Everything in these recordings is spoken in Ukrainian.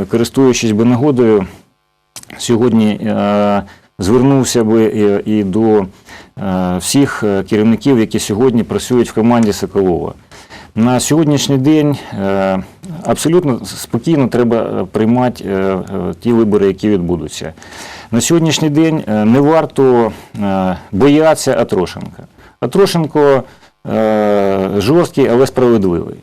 е, користуючись би нагодою, сьогодні е, звернувся би і, і до е, всіх е, керівників, які сьогодні працюють в команді Соколова. На сьогоднішній день е, абсолютно спокійно треба е, приймати е, е, ті вибори, які відбудуться. На сьогоднішній день е, не варто е, боятися Атрошенка. Атрошенко е, жорсткий, але справедливий.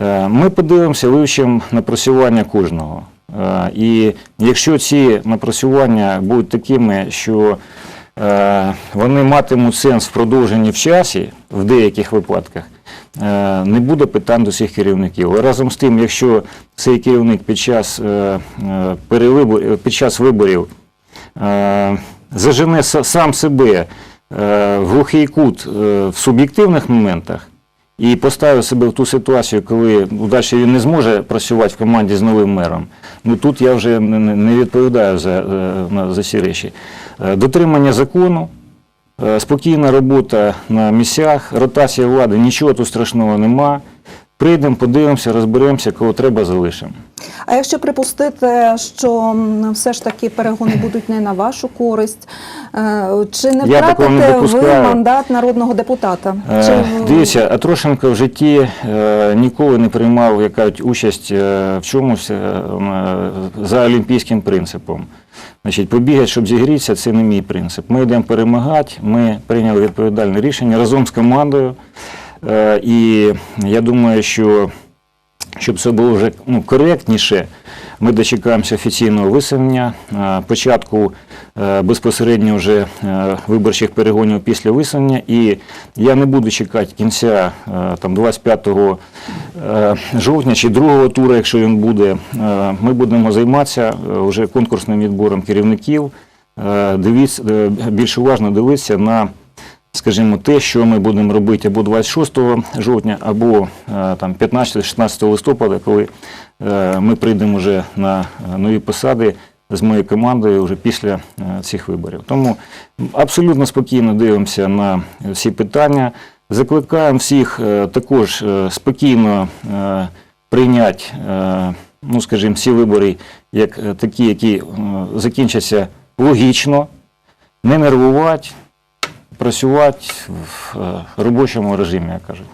Е, Ми подивимося, вивчимо напрацювання кожного. Е, І якщо ці напрацювання будуть такими, що е, вони матимуть сенс в продовженні в часі, в деяких випадках, не буде питань до цих керівників. Але разом з тим, якщо цей керівник під час, під час виборів зажене сам себе в глухий кут в суб'єктивних моментах і поставив себе в ту ситуацію, коли удачі він не зможе працювати в команді з новим мером. Ну тут я вже не відповідаю за, е, за ці речі. Е, Дотримання закону, е, спокійна робота на місцях, ротація влади, нічого тут страшного нема. Прийдемо, подивимося, розберемося, кого треба, залишимо. А якщо припустити, що все ж таки перегони будуть не на вашу користь, е, чи не втратите ви мандат народного депутата? Е, Чи- Дивіться, Атрошенко в житті е, ніколи не приймав як кажуть, участь в чомусь за олімпійським принципом. Значить, побігати, щоб зігрітися, це не мій принцип. Ми йдемо перемагати, ми прийняли відповідальне рішення разом з командою. Е, І я думаю, що щоб це було вже ну, коректніше, ми дочекаємося офіційного висунення, е, початку е, безпосередньо вже виборчих перегонів після висунення. І я не буду чекати кінця там, 25 е, жовтня чи другого туру, якщо він буде. Ми будемо займатися вже конкурсним відбором керівників. Дивіться, більш уважно дивитися на скажімо, те, що ми будемо робити або 26 жовтня, або е, там 15-16 листопада, коли е, ми прийдемо вже на е, нові посади з моєю командою вже після цих виборів. Тому абсолютно спокійно дивимося на всі питання. Закликаємо всіх також спокійно прийняти, ну скажімо, всі вибори як такі, які закінчаться логічно, не нервувати, працювати в е, робочому режимі, як кажуть.